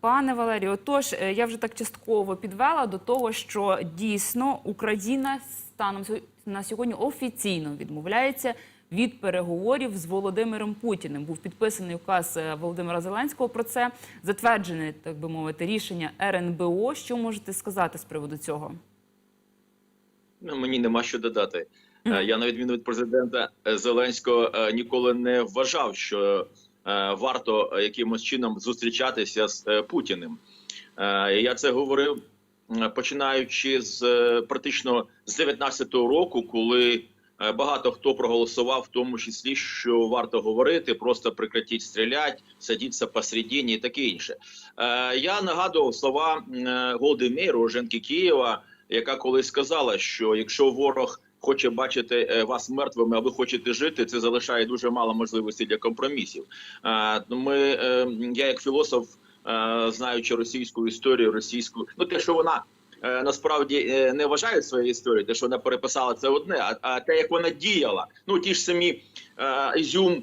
Пане Валерію, отож, е, я вже так частково підвела до того, що дійсно Україна станом на сьогодні офіційно відмовляється від переговорів з Володимиром Путіним. Був підписаний указ е, Володимира Зеленського про це, затверджене, так би мовити, рішення РНБО. Що можете сказати з приводу цього? Ну, мені нема що додати. Е, Я, на відміну від президента Зеленського, ніколи не вважав, що варто е, якимось чином зустрічатися з е, Путіним. Е, Я це говорив починаючи з практично з 19-го року, коли багато хто проголосував, в тому числі, що варто говорити, просто прекратіть стріляти, садіться посередині і таке інше. Я нагадував слова Голди Мейр, уроженки Києва, яка колись сказала, що якщо ворог хоче бачити е, вас мертвими, а ви хочете жити, це залишає дуже мало можливості для компромісів. Ми, е, я як філософ, е, знаючи російську історію, російську, ну те, що вона. Насправді не вважає своєю історією, те, що вона переписала, це одне, а, те, як вона діяла, ну ті ж самі е, Ізюм,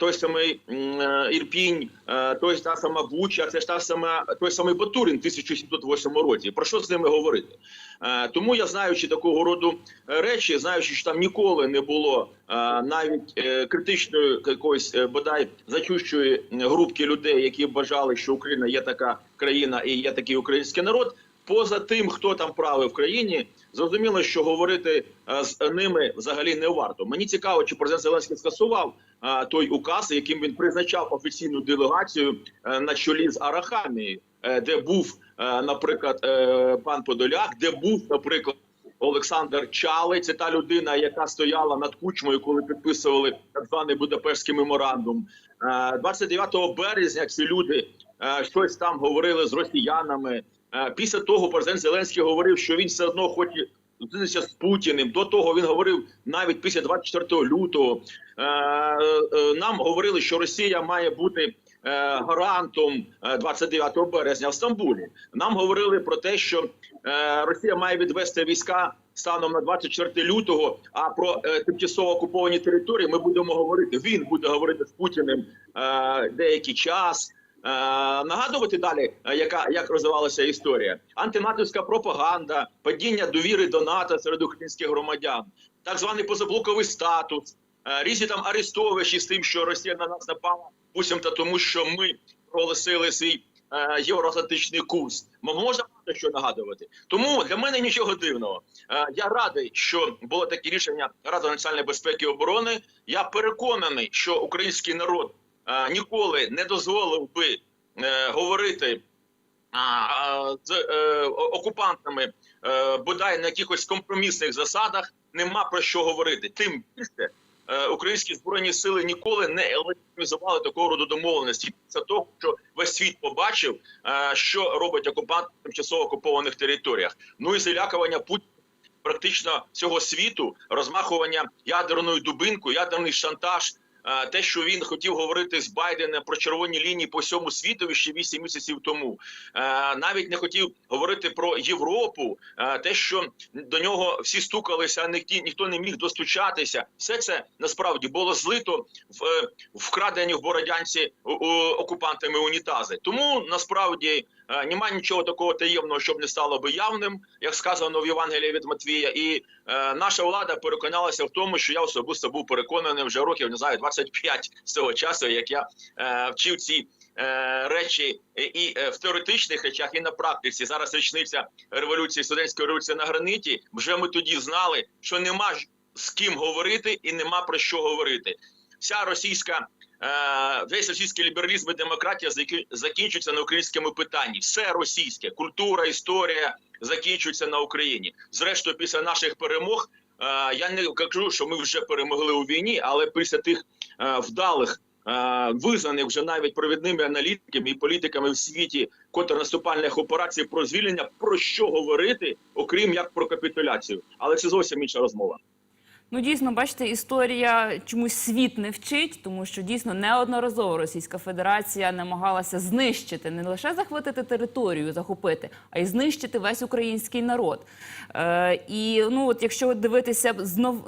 той самий е, Ірпінь, е, той та сама Буча, це ж та сама той самий Батурин в 1708 році. Про що з ними говорити? Е, Тому я знаючи такого роду е, речі, знаючи, що там ніколи не було е, навіть е, критичної якоїсь е, бодай зачущої групки людей, які бажали, що Україна є така країна і є такий український народ. Поза тим, хто там правив в країні, зрозуміло, що говорити е, з ними взагалі не варто. Мені цікаво, чи президент Зеленський скасував е, той указ, яким він призначав офіційну делегацію е, на чолі з Арахамією, де був, наприклад, пан Подоляк, де був, наприклад. Олександр Чалий, це та людина, яка стояла над кучмою, коли підписували так званий Будапештський меморандум. Е, 29 березня ці люди щось там говорили з росіянами. Е, Після того президент Зеленський говорив, що він все одно хоче зустрітися з Путіним. До того він говорив навіть після 24 лютого. Е, е, Нам говорили, що Росія має бути е, гарантом е, 29 березня в Стамбулі. Нам говорили про те, що е, Росія має відвести війська станом на 24 лютого. А про е, тимчасово окуповані території ми будемо говорити. Він буде говорити з Путіним е, деякий час. Е, нагадувати далі, е, яка як розвивалася історія, антинатовська пропаганда, падіння довіри до НАТО серед українських громадян, так званий позаблоковий статус, е, різні там арестовищі з тим, що Росія на нас напала, буцімто тому, що ми проголосили свій євроатлантичний курс. Можна що нагадувати. Тому для мене нічого дивного. Я радий, що було таке рішення Ради національної безпеки і оборони. Я переконаний, що український народ ніколи не дозволив би е, говорити з е, окупантами е, бодай на якихось компромісних засадах. Нема про що говорити. Тим більше українські збройні сили ніколи не легітимізували такого роду домовленості. Це того, що весь світ побачив, що робить окупант на тимчасово окупованих територіях. Ну і залякування Путіна практично всього світу, розмахування ядерною дубинкою, ядерний шантаж. Те, що він хотів говорити з Байденом про червоні лінії по всьому світові ще 8 місяців тому, навіть не хотів говорити про Європу. Те, що до нього всі стукалися, а ніхто, ніхто не міг достучатися. Все це насправді було злито в вкрадені в Бородянці окупантами унітази. Тому насправді е, немає нічого такого таємного, щоб не стало би явним, як сказано в Євангелії від Матвія. І е, наша влада переконалася в тому, що я особисто був переконаний вже років, не знаю, 25 з того часу, як я е, вчив ці. е, Речі і- е, в теоретичних речах, і на практиці зараз річниця революції студентської революції на граниті. Вже ми тоді знали, що нема з ким говорити і нема про що говорити. Вся російська весь російський лібералізм і демократія закінчується на українському питанні. Все російське, культура, історія закінчується на Україні. Зрештою, після наших перемог е, я не кажу, що ми вже перемогли у війні, але після тих е, вдалих. е, Визнаних вже навіть провідними аналітиками і політиками в світі контрнаступальних операцій про звільнення, про що говорити, окрім як про капітуляцію, але це зовсім інша розмова. Ну, дійсно, бачите, історія чомусь світ не вчить, тому що дійсно неодноразово Російська Федерація намагалася знищити не лише захватити територію, захопити, а й знищити весь український народ. Е, і ну, от якщо дивитися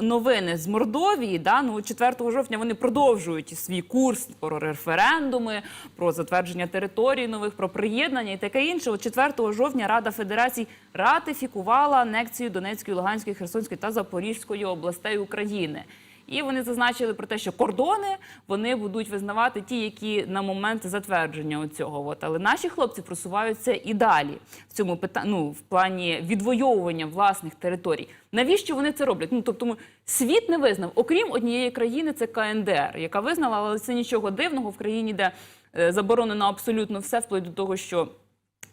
новини з Мордовії, да, ну 4 жовтня вони продовжують свій курс про референдуми, про затвердження територій нових, про приєднання і таке інше. От 4 жовтня Рада Федерацій ратифікувала анексію Донецької, Луганської, Херсонської та Запорізької областей України. І вони зазначили про те, що кордони вони будуть визнавати ті, які на момент затвердження цього. От але наші хлопці просуваються і далі в цьому питанні, ну, в плані відвоювання власних територій. Навіщо вони це роблять? Ну тобто світ не визнав, окрім однієї країни, це КНДР, яка визнала, але це нічого дивного в країні, де е, заборонено абсолютно все, вплоть до того, що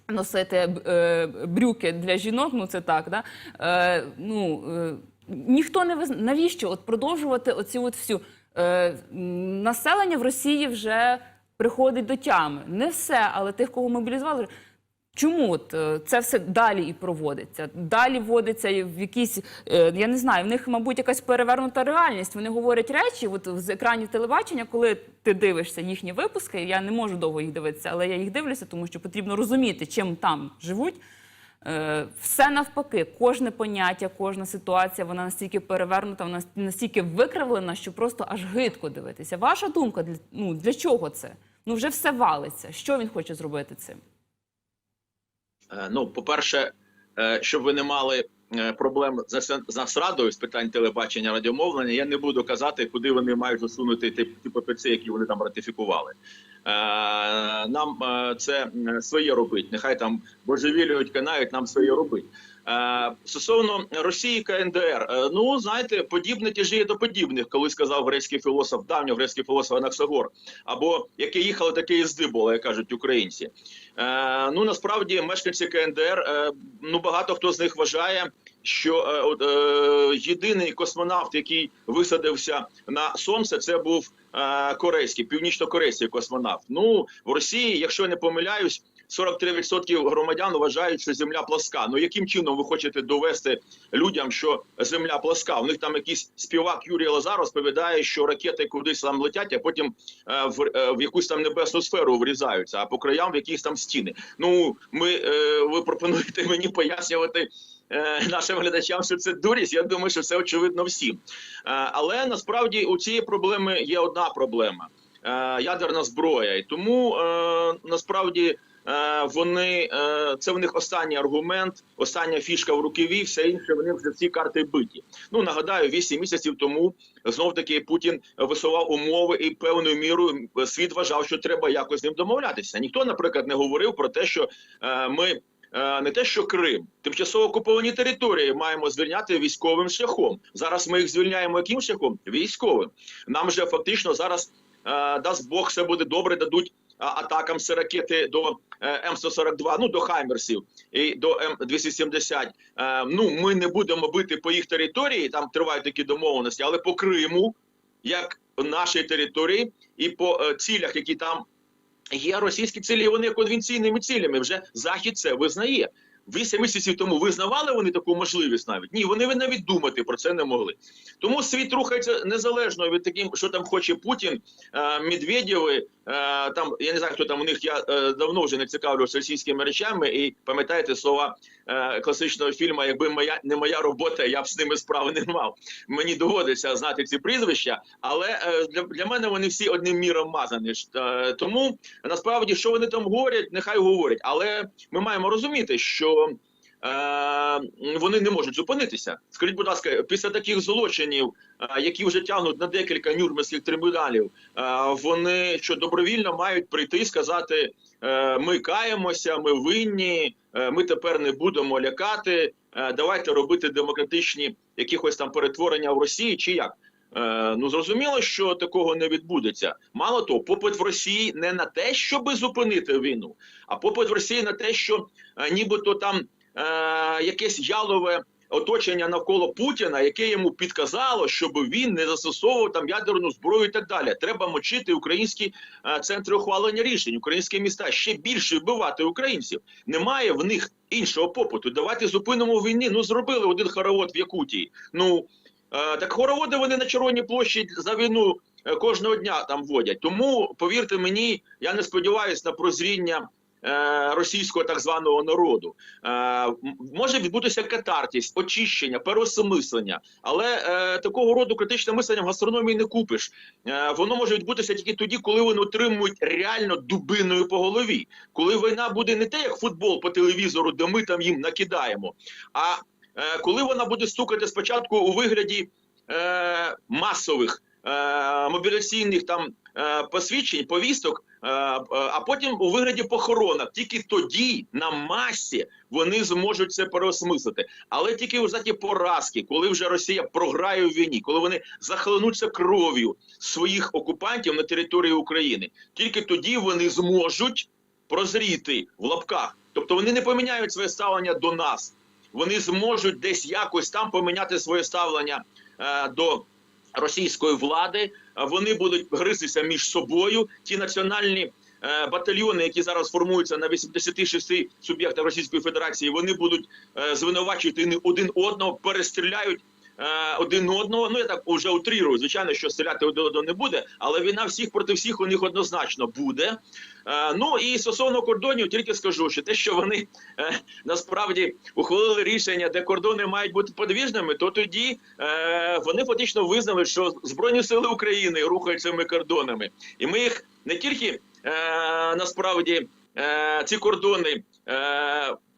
носити е, брюки для жінок, ну це так, да? Е, ну, е, ніхто не визна... Навіщо от продовжувати оці от всю е, населення в Росії вже приходить до тями. Не все, але тих, кого мобілізували. Чому от, е, це все далі і проводиться? Далі вводиться в якісь, е, я не знаю, в них, мабуть, якась перевернута реальність. Вони говорять речі, от з екранів телебачення, коли ти дивишся їхні випуски, я не можу довго їх дивитися, але я їх дивлюся, тому що потрібно розуміти, чим там живуть. Е, Все навпаки, кожне поняття, кожна ситуація, вона настільки перевернута, вона настільки викривлена, що просто аж гидко дивитися. Ваша думка для, ну, для чого це? Ну вже все валиться. Що він хоче зробити цим? Е, Ну, по-перше, е, щоб ви не мали проблем з Нацрадою з питань телебачення радіомовлення, я не буду казати, куди вони мають засунути ті папірці, які вони там ратифікували. Е, Нам е, це своє робить. Нехай там божевілюють, канають, нам своє робить. Е, Стосовно Росії КНДР, ну знаєте, подібне тяжіє до подібних, коли сказав грецький філософ, давньо грецький філософ Анаксагор, або яке їхало, таке і здибуло, як кажуть українці. Ну насправді мешканці КНДР, ну багато хто з них вважає, що е, от, е, єдиний космонавт, який висадився на сонце, це був е, корейський, північно-корейський космонавт. Ну в Росії, якщо не помиляюсь. 43% громадян вважають, що земля пласка. Ну яким чином ви хочете довести людям, що земля пласка? У них там якийсь співак Юрій Лазар розповідає, що ракети кудись там летять, а потім е, в, е, в якусь там небесну сферу врізаються, а по краям в якісь там стіни. Ну ми е, ви пропонуєте мені пояснювати. Е, Нашим глядачам, що це дурість, я думаю, що це очевидно всім. Е, Але насправді у цієї проблеми є одна проблема: е, ядерна зброя. І тому насправді вони це в них останній аргумент, остання фішка в рукаві, все інше вони вже всі карти биті. Ну нагадаю, 8 місяців тому знов таки Путін висував умови, і певною мірою світ вважав, що треба якось з ним домовлятися. Ніхто, наприклад, не говорив про те, що ми. Е, Не те, що Крим, тимчасово окуповані території маємо звільняти військовим шляхом. Зараз ми їх звільняємо яким шляхом? Військовим. Нам вже фактично зараз е, дасть Бог, все буде добре, дадуть атакам з ракети до е, М142, ну до Хаймерсів і до М270. Е, ну ми не будемо бити по їх території, там тривають такі домовленості, але по Криму, як нашій території, і по е, цілях, які там є російські цілі, вони є конвенційними цілями. Вже захід це визнає. Вісім місяців тому визнавали вони таку можливість навіть ні, вони навіть думати про це не могли. Тому світ рухається незалежно від таким, що там хоче Путін, е, Медведєви. е, Там я не знаю, хто там у них. Я е, давно вже не цікавлюся російськими речами, і пам'ятаєте слова е, класичного фільму Якби моя не моя робота, я б з ними справи не мав. Мені доводиться знати ці прізвища, але е, для, для мене вони всі одним міром мазані. Е, Тому насправді, що вони там говорять, нехай говорять. Але ми маємо розуміти, що вони не можуть зупинитися. Скажіть, будь ласка, після таких злочинів, е, які вже тягнуть на декілька нюрнберзьких трибуналів, е, вони що добровільно мають прийти і сказати: е, ми каємося, ми винні, е, ми тепер не будемо лякати. е, Давайте робити демократичні якихось там перетворення в Росії чи як. Е, ну зрозуміло, що такого не відбудеться. Мало того, попит в Росії не на те, щоб зупинити війну, а попит в Росії на те, що е, нібито там е, якесь ялове оточення навколо Путіна, яке йому підказало, щоб він не застосовував там ядерну зброю і так далі. Треба мочити українські е, центри ухвалення рішень, українські міста ще більше вбивати українців. Немає в них іншого попиту. Давайте зупинимо війни. Ну зробили один хоровод в Якутії. Ну Е, так хороводи вони на Червоній площі за війну е, кожного дня там водять. Тому повірте мені, я не сподіваюся на прозріння. Е, Російського так званого народу Е, може відбутися катартість, очищення, переосмислення, але е, такого роду критичне мислення в гастрономії не купиш. Воно може відбутися тільки тоді, коли вони отримують реально дубиною по голові. Коли війна буде не те, як футбол по телевізору, де ми там їм накидаємо, а коли вона буде стукати спочатку у вигляді масових мобіляційних там посвідчень, повісток, е, е, а потім у вигляді похоронок. Тільки тоді на масі вони зможуть це переосмислити. Але тільки у заті поразки, коли вже Росія програє у війні, коли вони захлинуться кров'ю своїх окупантів на території України, тільки тоді вони зможуть прозріти в лапках. Тобто вони не поміняють своє ставлення до нас. Вони зможуть десь якось там поміняти своє ставлення е, до російської влади. Вони будуть гризтися між собою. Ті національні е, батальйони, які зараз формуються на 86 суб'єктах Російської Федерації, вони будуть е, звинувачувати один одного, перестріляють. Е, Один одного, ну я так вже утрірую. Звичайно, що стріляти один одного не буде, але війна всіх проти всіх у них однозначно буде. Е, Ну і стосовно кордонів, тільки скажу, що те, що вони е, насправді ухвалили рішення, де кордони мають бути подвіжними, то тоді вони фактично визнали, що збройні сили України рухають цими кордонами, і ми їх не тільки насправді ці кордони.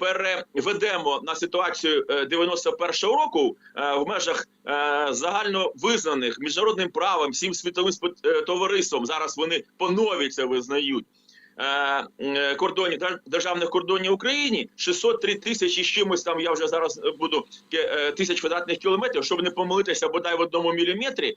Е, Переведемо на ситуацію е, 91-го року е, в межах е, загально визнаних міжнародним правом всім світовим е, товариством. Зараз вони по нові це визнають е, е, кордонів дер- державних кордонів України 603 тисячі з чимось там. Я вже зараз е, буду е, тисяч квадратних кілометрів, щоб не помилитися бодай в одному міліметрі е,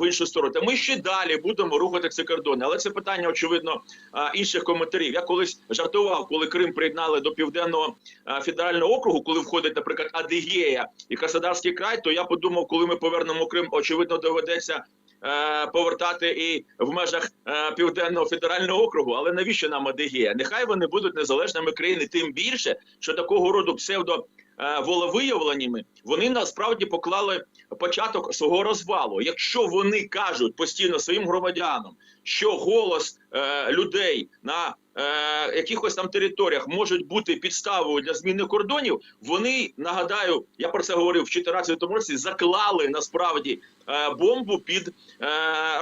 в іншу сторону. Та ми ще далі будемо рухати ці кордони. Але це питання очевидно е, інших коментарів. Я колись жартував, коли Крим приєднали до південного е, федерального округу, коли входить, наприклад, Адигея і Краснодарський край. То я подумав, коли ми повернемо Крим, очевидно, доведеться е, повертати і в межах е, південного федерального округу. Але навіщо нам Адигея? Нехай вони будуть незалежними країни, тим більше, що такого роду псевдо. Е, Волевиявленнями вони насправді поклали початок свого розвалу. Якщо вони кажуть постійно своїм громадянам, що голос е, людей на е, якихось там територіях можуть бути підставою для зміни кордонів, вони нагадаю, я про це говорив в 2014 році. Заклали насправді е, бомбу під е,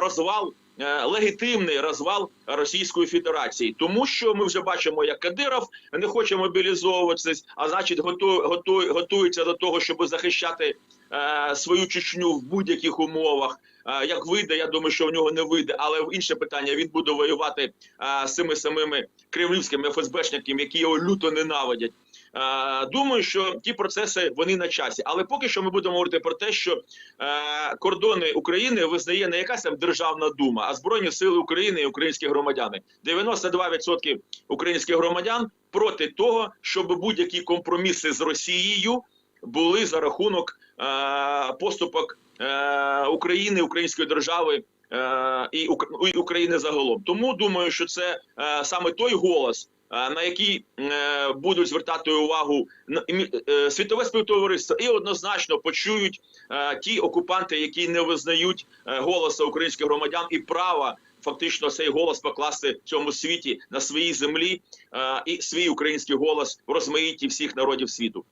розвал. Е, Легітимний розвал Російської Федерації, тому що ми вже бачимо, як Кадиров не хоче мобілізовуватися, а значить, готує, готує, готується до того, щоб захищати е, свою Чечню в будь-яких умовах. Е, як вийде, я думаю, що в нього не вийде. Але інше питання він буде воювати е, з цими самими кремлівськими ФСБшниками, які його люто ненавидять. Е, думаю, що ті процеси вони на часі. Але поки що ми будемо говорити про те, що е, кордони України визнає не якась там державна дума, а збройні сили України і українські громадяни. 92% українських громадян проти того, щоб будь-які компроміси з Росією були за рахунок е, поступок України, української держави. І України загалом, тому думаю, що це саме той голос, на який е, будуть звертати увагу е, світове співтовариство, і однозначно почують е, ті окупанти, які не визнають голоса українських громадян і права фактично цей голос покласти в цьому світі на своїй землі е, і свій український голос в розмаїті всіх народів світу.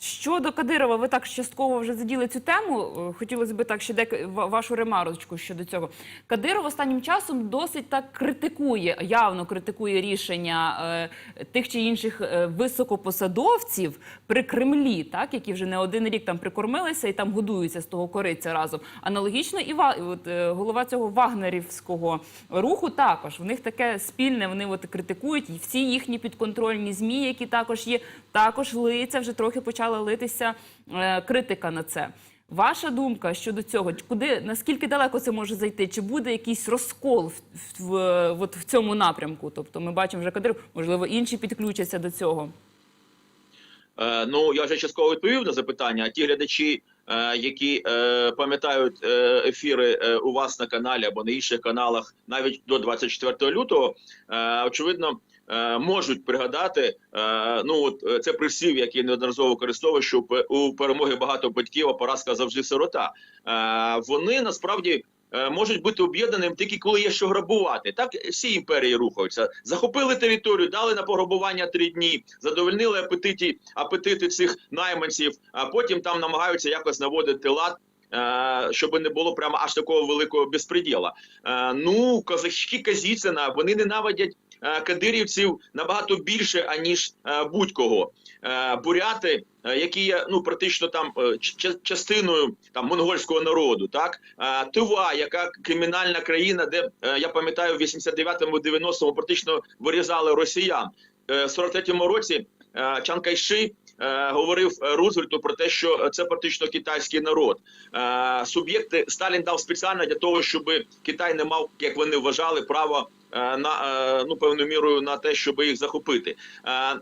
Щодо Кадирова, ви так частково вже заділи цю тему. Е, Хотілося б так ще дек... ва- вашу ремарочку щодо цього. Кадиров останнім часом досить так критикує, явно критикує рішення е, тих чи інших е, високопосадовців при Кремлі, так які вже не один рік там прикормилися і там годуються з того кориця разом. Аналогічно, і ва... от, е, голова цього вагнерівського руху також в них таке спільне. Вони от критикують і всі їхні підконтрольні змі, які також є, також лиється вже трохи почала литися е, критика на це. Ваша думка щодо цього, куди наскільки далеко це може зайти? Чи буде якийсь розкол в, в, от в цьому напрямку? Тобто, ми бачимо вже Кадиров, можливо, інші підключаться до цього. Е, ну я вже частково відповів на запитання. А ті глядачі, е, які е, пам'ятають е, ефіри е, у вас на каналі або на інших каналах, навіть до 24 лютого, е, очевидно, можуть пригадати. Е, ну от е, це присів, який неодноразово використовує, що у перемоги багато батьків, а поразка завжди сирота. Е, вони насправді. е, Можуть бути об'єднаним тільки коли є що грабувати. Так всі імперії рухаються. Захопили територію, дали на пограбування три дні, задовольнили апетиті, апетити цих найманців, а потім там намагаються якось наводити лад, е, щоб не було прямо аж такого великого безпреділа. Е, Ну, козачки Казіцина, вони ненавидять е, кадирівців набагато більше, аніж е, будь-кого. Е, Буряти, е, які є ну практично там е, частиною там монгольського народу, так Е, Тива, яка кримінальна країна, де е, я пам'ятаю, в 89-му 90-му практично вирізали росіян. Е, В 43-му році е, Чан Кайши е, говорив е, Рузвельту про те, що це практично китайський народ. Е, Суб'єкти Сталін дав спеціально для того, щоб Китай не мав, як вони вважали, право е, на е, ну певною мірою на те, щоб їх захопити.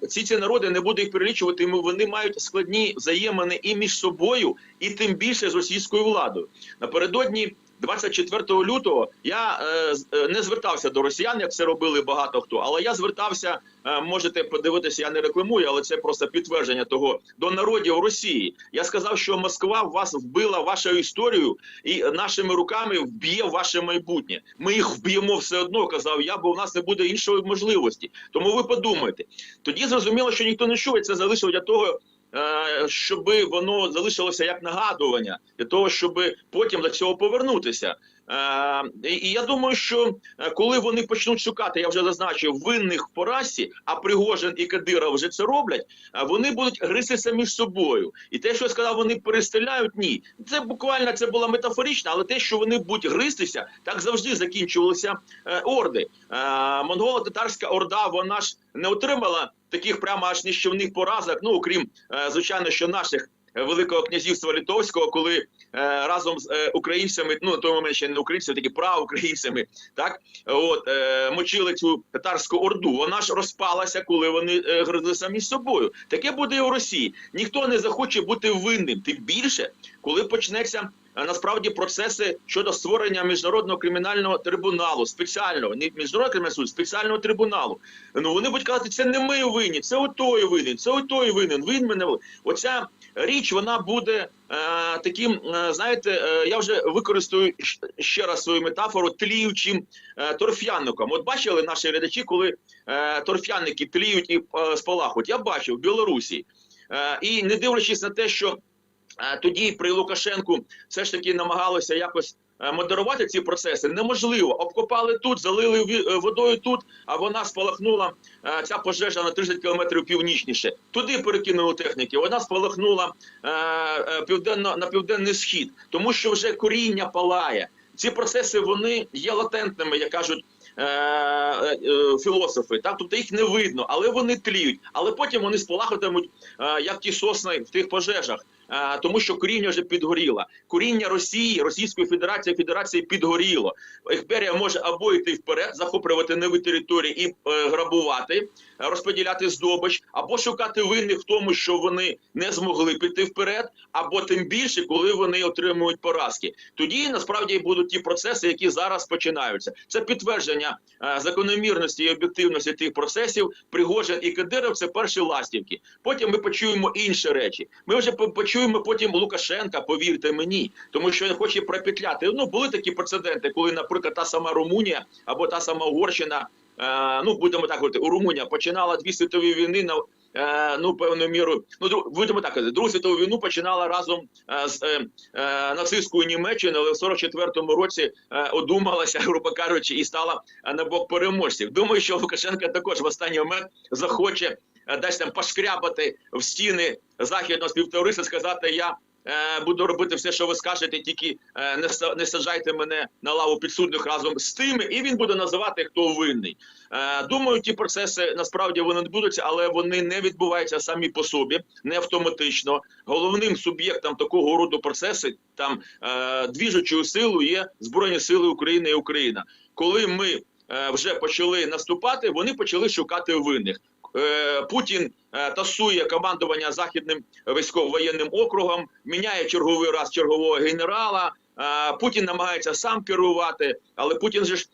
Е, Ці ці народи не буду їх перелічувати. Вони мають складні взаємини і між собою, і тим більше з російською владою. Напередодні 24 лютого я е, е, не звертався до росіян, як це робили багато хто. Але я звертався, е, можете подивитися, я не рекламую, але це просто підтвердження того до народів Росії. Я сказав, що Москва вас вбила вашу історію і нашими руками вб'є ваше майбутнє. Ми їх вб'ємо все одно, казав я, бо в нас не буде іншої можливості. Тому ви подумайте. Тоді зрозуміло, що ніхто не чує. Це залишив для того. Е, Щоб воно залишилося як нагадування для того, щоб потім до цього повернутися. Е, і, я думаю, що е, коли вони почнуть шукати, я вже зазначив винних в поразці, а Пригожин і Кадиров вже це роблять. е, вони будуть гризтися між собою. І те, що я сказав, вони перестріляють, ні. Це буквально це було метафорично, але те, що вони будуть гризтися, так завжди закінчувалися орди. Монголо-татарська орда, вона ж не отримала таких прямо аж нищівних поразок. Ну окрім звичайно, що наших. Е, Великого князівства Литовського, коли е, разом з е, українцями, ну той момент ще не українцями, такі праукраїнцями, так от е, мочили цю татарську орду. Вона ж розпалася, коли вони е, гризлися між собою. Таке буде і у Росії. Ніхто не захоче бути винним. Тим більше, коли почнеться е, насправді процеси щодо створення міжнародного кримінального трибуналу, спеціального не міжнародного кримінального суду, спеціального трибуналу. Ну вони будуть казати, це не ми винні, це отой винен, це отой винен. Він мене оця річ вона буде е, таким. е, знаєте, е, я вже використаю ще раз свою метафору тліючим е, торф'яником. От бачили наші глядачі, коли е, торф'яники тліють і е, спалахують. Я бачив в Білорусі. Е, і не дивлячись на те, що тоді при Лукашенку все ж таки намагалося якось. е, Модерувати ці процеси неможливо. Обкопали тут, залили е, водою тут, а вона спалахнула е, ця пожежа на 30 кілометрів північніше. Туди перекинули техніки. Вона спалахнула е, е, південно на південний схід, тому що вже коріння палає. Ці процеси вони є латентними, як кажуть. е, е, е, Філософи, так тобто їх не видно, але вони тліють. Але потім вони спалахатимуть, е, як ті сосни в тих пожежах, е, тому що коріння вже підгоріло. Коріння Росії, Російської Федерації, Федерації підгоріло. Імперія може або йти вперед, захоплювати нові території і е, грабувати, розподіляти здобич, або шукати винних в тому, що вони не змогли піти вперед, або тим більше, коли вони отримують поразки. Тоді насправді будуть ті процеси, які зараз починаються. Це підтвердження е, закономірності і об'єктивності тих процесів. Пригожин і Кадиров це перші ластівки. Потім ми почуємо інші речі. Ми вже почуємо потім Лукашенка. Повірте мені, тому що він хоче пропетляти. Ну були такі прецеденти, коли, наприклад, та сама Румунія або та сама Угорщина. Е, ну будемо так говорити, у Румунія починала дві світові війни на е, ну певною мірою. Ну будемо так казати, другу світову війну починала разом е, з е, е, нацистською Німеччиною, але в 44-му році е, одумалася, грубо кажучи, і стала на бок переможців. Думаю, що Лукашенко також в останній момент захоче е, десь там пошкрябати в стіни західного співтовариства, сказати я. Е, Буду робити все, що ви скажете, тільки е, не са- не саджайте мене на лаву підсудних разом з тими, і він буде називати хто винний. Е, Думаю, ті процеси насправді вони не будуть, але вони не відбуваються самі по собі, не автоматично. Головним суб'єктом такого роду процеси там двіжучою силою є Збройні Сили України і Україна. Коли ми вже почали наступати, вони почали шукати винних. Е, Путін е, тасує командування західним військово-воєнним округом, міняє черговий раз чергового генерала. Е, Путін намагається сам керувати, але Путін же ж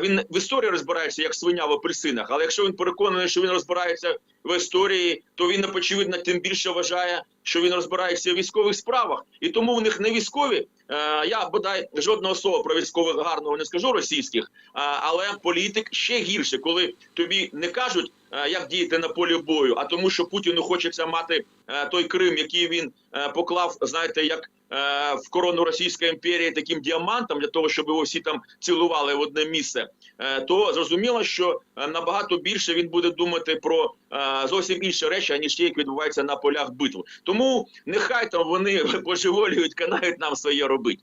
він в історії розбирається як свиня в апельсинах, але якщо він переконаний, що він розбирається в історії, то він очевидно тим більше вважає, що він розбирається в військових справах, і тому в них не військові. Е, я бодай жодного слова про військових гарного не скажу російських, е, але політик ще гірше, коли тобі не кажуть, е, як діяти на полі бою, а тому, що Путіну хочеться мати е, той Крим, який він е, поклав, знаєте, як е, в корону Російської імперії таким діамантом для того, щоб його всі там цілували в одне місце, е, то зрозуміло, що е, набагато більше він буде думати про е, зовсім інші речі, аніж ті, які відбуваються на полях битв. Тому нехай там вони божеволюють, канають нам своє робити.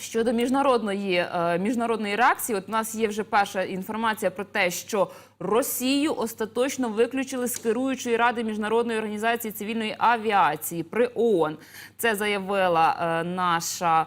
Щодо міжнародної е, міжнародної реакції, от у нас є вже перша інформація про те, що Росію остаточно виключили з керуючої ради міжнародної організації цивільної авіації при ООН. Це заявила е, наша.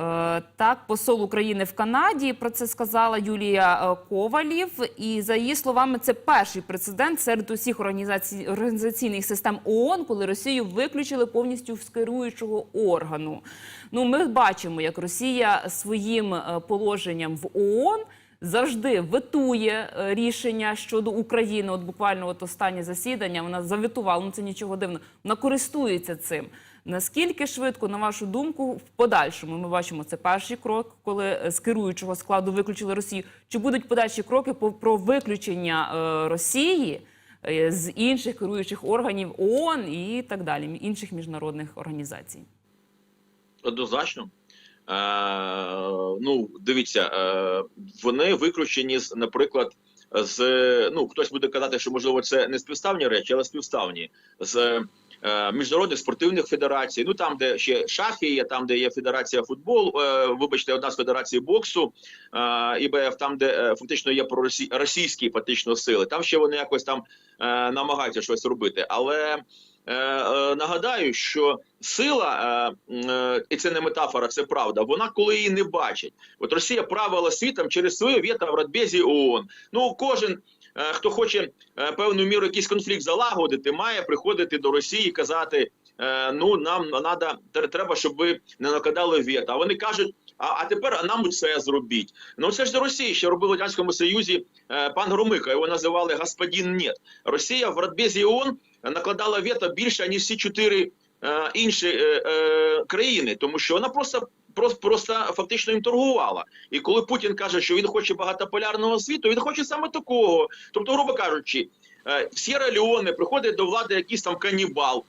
е, Так, посол України в Канаді про це сказала Юлія е, Ковалів. І за її словами, це перший прецедент серед усіх організацій організаційних систем ООН, коли Росію виключили повністю з керуючого органу. Ну, ми бачимо, як Росія своїм е, положенням в ООН завжди ветує е, рішення щодо України. От буквально от останнє засідання вона заветувала. Ну це нічого дивного. Вона користується цим. Наскільки швидко, на вашу думку, в подальшому ми бачимо це перший крок, коли е, з керуючого складу виключили Росію. Чи будуть подальші кроки про виключення е, Росії з інших керуючих органів ООН і так далі, інших міжнародних організацій? Однозначно. Е, ну, дивіться, е, вони виключені з, наприклад, з ну хтось буде казати, що можливо це не співставні речі, але співставні з е, міжнародних спортивних федерацій. Ну там, де ще шахи є, там, де є федерація футбол, е, вибачте, одна з федерацій боксу, е, ІБФ, там, де е, фактично є проросі... російські фактично сили. Там ще вони якось там е, намагаються щось робити, але. Е, е, нагадаю, що сила, е, і це не метафора, це правда. Вона коли її не бачить. От Росія правила світом через своє вето в Радбезі ООН. Ну кожен. Хто хоче певною мірою якийсь конфлікт залагодити, має приходити до Росії і казати: ну нам надо, треба, щоб ви не накладали вето. А вони кажуть: а, а тепер нам це зробіть. Ну це ж до Росії ще робив в радянському Союзі е, пан Громиха. Його називали господин Нет. Росія в Радбезі ООН накладала вето більше ніж всі чотири е, інші е, країни, тому що вона просто. Просто, просто фактично їм торгувала. І коли Путін каже, що він хоче багатополярного світу, він хоче саме такого. Тобто, грубо кажучи, в Сєра Леоне приходить до влади якийсь там канібал,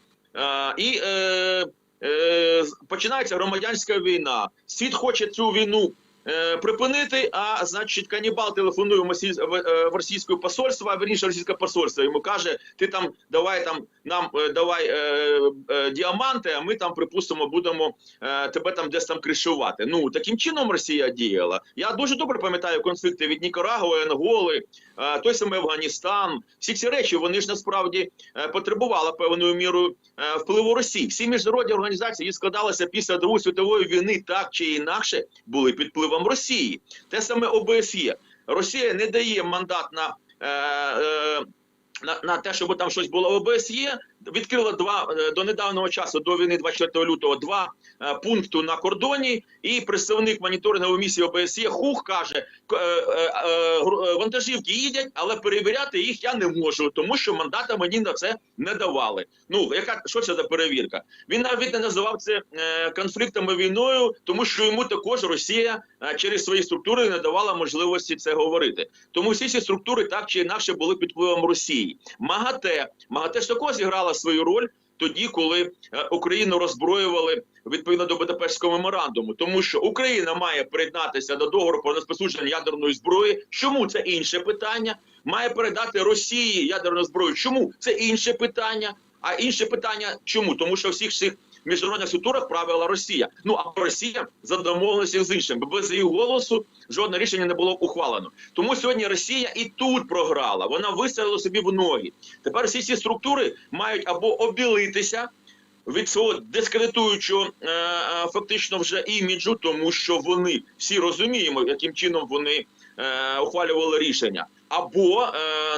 і е, починається громадянська війна. Світ хоче цю війну е, припинити. А значить, канібал телефонує в, в, е, в російське посольство, а верніше російське посольство йому каже: ти там давай там нам е, давай е, е, діаманти, а ми там припустимо будемо е, тебе там десь там кришувати. Ну таким чином Росія діяла. Я дуже добре пам'ятаю конфлікти від Нікарагуа, Анголи, е, той самий Афганістан. Всі ці речі вони ж насправді е, потребували певною мірою е, впливу Росії. Всі міжнародні організації які складалися після Другої світової війни, так чи інакше були під впливом Росії. Те саме ОБСЄ. Росія не дає мандат на. Е, е, на, на те, щоб там щось було. ОБСЄ, відкрила два е, до недавнього часу, до війни 24 лютого, два е, пункти на кордоні. І представник моніторингової місії ОБСЄ Хух каже: е, вантажівки їдять, але перевіряти їх я не можу, тому що мандата мені на це не давали. Ну яка що це за перевірка? Він навіть не називав це конфліктами війною, тому що йому також Росія через свої структури не давала можливості це говорити. Тому всі ці структури так чи інакше були під впливом Росії. МАГАТЕ МАГАТЕ ж також зіграла свою роль тоді, коли е, Україну роззброювали відповідно до Будапештського меморандуму, тому що Україна має приєднатися до договору про неспосудження ядерної зброї. Чому це інше питання? Має передати Росії ядерну зброю. Чому це інше питання? А інше питання чому? Тому що всіх всіх міжнародних структурах правила Росія. Ну а Росія за домовленості з іншим, без її голосу жодне рішення не було ухвалено. Тому сьогодні Росія і тут програла. Вона вистрілила собі в ноги. Тепер всі ці структури мають або обілитися від свого дискредитуючого е, е, фактично вже іміджу, тому що вони всі розуміємо, яким чином вони е, ухвалювали рішення. Або е,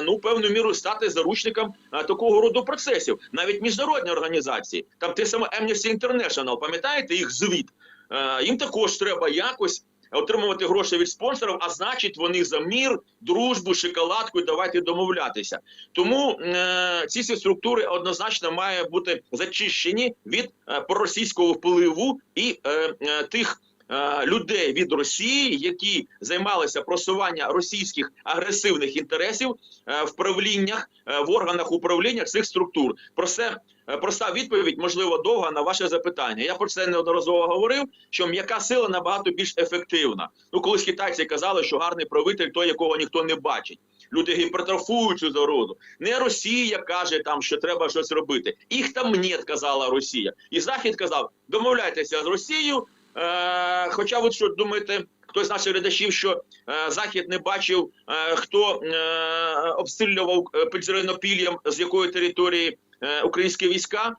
ну певною мірою стати заручником е, такого роду процесів, навіть міжнародні організації, там те саме Amnesty International, пам'ятаєте їх звіт? Е, їм також треба якось отримувати гроші від спонсорів, а значить, вони за мір, дружбу, шоколадку. Давайте домовлятися. Тому ці всі структури однозначно мають бути зачищені від е, проросійського впливу і тих. Е, Людей від Росії, які займалися просування російських агресивних інтересів е, в правліннях е, в органах управління цих структур. Про це проста відповідь, можливо, довга на ваше запитання. Я про це неодноразово говорив. Що м'яка сила набагато більш ефективна. Ну, колись китайці казали, що гарний правитель той, якого ніхто не бачить. Люди гіпертрофують цю зароду. Не Росія каже там, що треба щось робити. Їх там нет, казала Росія. І Захід казав: домовляйтеся з Росією. Е, хоча, ви що думаєте, хтось з наших глядачів, що е, Захід не бачив, е, хто обстрілював Пільзеринопіллям, з якої території українські війська.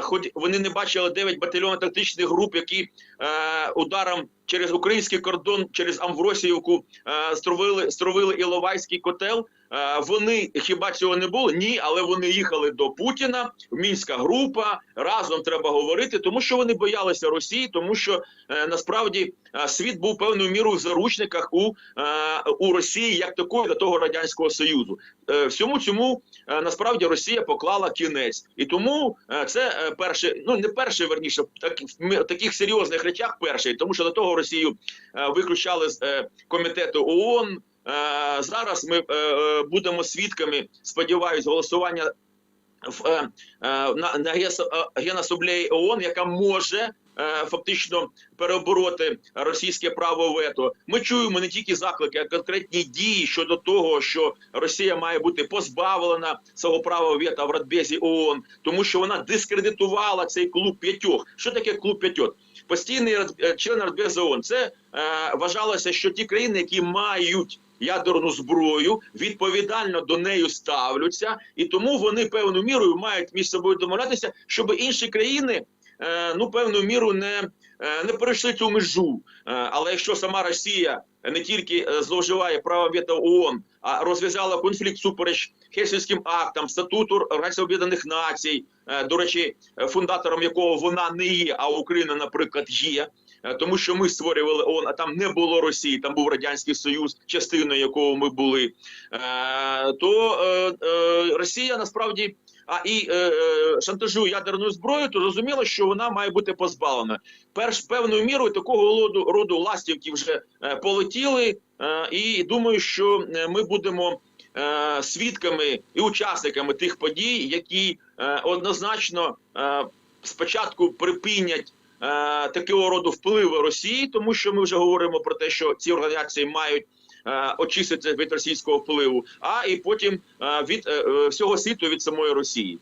Хоч вони не бачили 9 батальйонів тактичних груп, які ударом через український кордон, через Амвросіївку е, стровили, стровили Іловайський котел. Е, вони хіба цього не було? Ні, але вони їхали до Путіна. Мінська група разом треба говорити, тому що вони боялися Росії, тому що е, насправді світ був певною мірою в заручниках у, у Росії як такої до того радянського союзу. Всьому цьому насправді Росія поклала кінець, і тому це перше, ну не перше, верніше, так в таких серйозних речах перший, тому що до того Росію е, виключали з е, комітету ООН. Е, Зараз ми будемо свідками, сподіваюсь, голосування в на, на Генасамблеї ООН, яка може фактично перебороти російське право вето. Ми чуємо не тільки заклики, а конкретні дії щодо того, що Росія має бути позбавлена свого права вето в Радбезі ООН, тому що вона дискредитувала цей клуб п'ятьох. Що таке клуб п'ятьох? Постійний е, член Радбез ООН. Це е, вважалося, що ті країни, які мають ядерну зброю, відповідально до неї ставляться, і тому вони певною мірою мають між собою домовлятися, щоб інші країни е, ну певною міру не, не перейшли цю межу. Е, але якщо сама Росія не тільки е, зловживає правом вето ООН, а розв'язала конфлікт супереч Хельсінським актам, статуту Організації Об'єднаних Націй, е, до речі, е, фундатором якого вона не є, а Україна, наприклад, є. Е, Тому що ми створювали ООН, а там не було Росії, там був радянський Союз, частиною якого ми були. Е, то е, е, Росія насправді а і е, е, шантажує ядерною зброєю, то зрозуміло, що вона має бути позбавлена. Перш певною мірою такого роду роду ластівки вже е, полетіли, е, і думаю, що е, ми будемо. е, Свідками і учасниками тих подій, які е, однозначно е, спочатку припинять е, такого роду впливи Росії, тому що ми вже говоримо про те, що ці організації мають е, очиститися від російського впливу, а і потім е, від е, всього світу від самої Росії.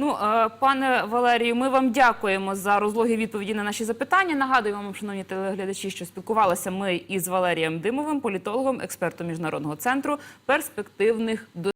Ну, пане Валерію, ми вам дякуємо за розлоги відповіді на наші запитання. Нагадую вам, шановні телеглядачі, що спілкувалися ми із Валерієм Димовим, політологом, експертом міжнародного центру перспективних